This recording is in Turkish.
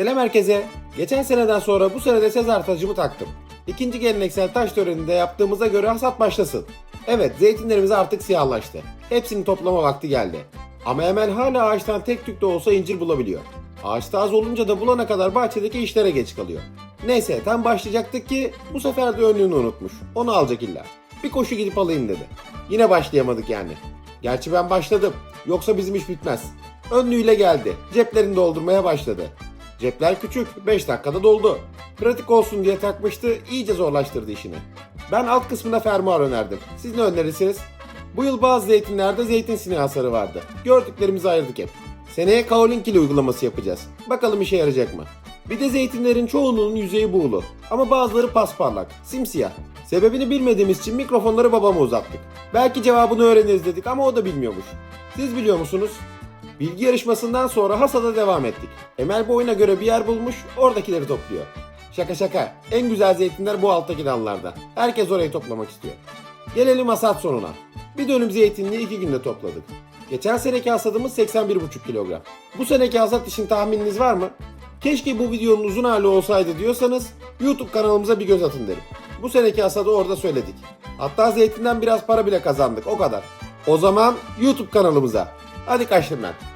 Selam herkese. Geçen seneden sonra bu senede Sezar tacımı taktım. İkinci geleneksel taş töreninde yaptığımıza göre hasat başlasın. Evet zeytinlerimiz artık siyahlaştı. Hepsini toplama vakti geldi. Ama Emel hala ağaçtan tek tük de olsa incir bulabiliyor. Ağaçta az olunca da bulana kadar bahçedeki işlere geç kalıyor. Neyse tam başlayacaktık ki bu sefer de önlüğünü unutmuş. Onu alacak illa. Bir koşu gidip alayım dedi. Yine başlayamadık yani. Gerçi ben başladım. Yoksa bizim iş bitmez. Önlüğüyle geldi. Ceplerini doldurmaya başladı. Cepler küçük, 5 dakikada doldu. Pratik olsun diye takmıştı, iyice zorlaştırdı işini. Ben alt kısmına fermuar önerdim. Siz ne önerirsiniz? Bu yıl bazı zeytinlerde zeytin sineği hasarı vardı. Gördüklerimizi ayırdık hep. Seneye kaolin kili uygulaması yapacağız. Bakalım işe yarayacak mı? Bir de zeytinlerin çoğunluğunun yüzeyi buğulu. Ama bazıları pasparlak, simsiyah. Sebebini bilmediğimiz için mikrofonları babama uzattık. Belki cevabını öğreniriz dedik ama o da bilmiyormuş. Siz biliyor musunuz? Bilgi yarışmasından sonra hasada devam ettik. Emel bu oyuna göre bir yer bulmuş, oradakileri topluyor. Şaka şaka, en güzel zeytinler bu alttaki dallarda. Herkes orayı toplamak istiyor. Gelelim hasat sonuna. Bir dönüm zeytinliği iki günde topladık. Geçen seneki hasadımız 81,5 kilogram. Bu seneki hasat için tahmininiz var mı? Keşke bu videonun uzun hali olsaydı diyorsanız YouTube kanalımıza bir göz atın derim. Bu seneki hasadı orada söyledik. Hatta zeytinden biraz para bile kazandık o kadar. O zaman YouTube kanalımıza. Hadi kaçtım ben.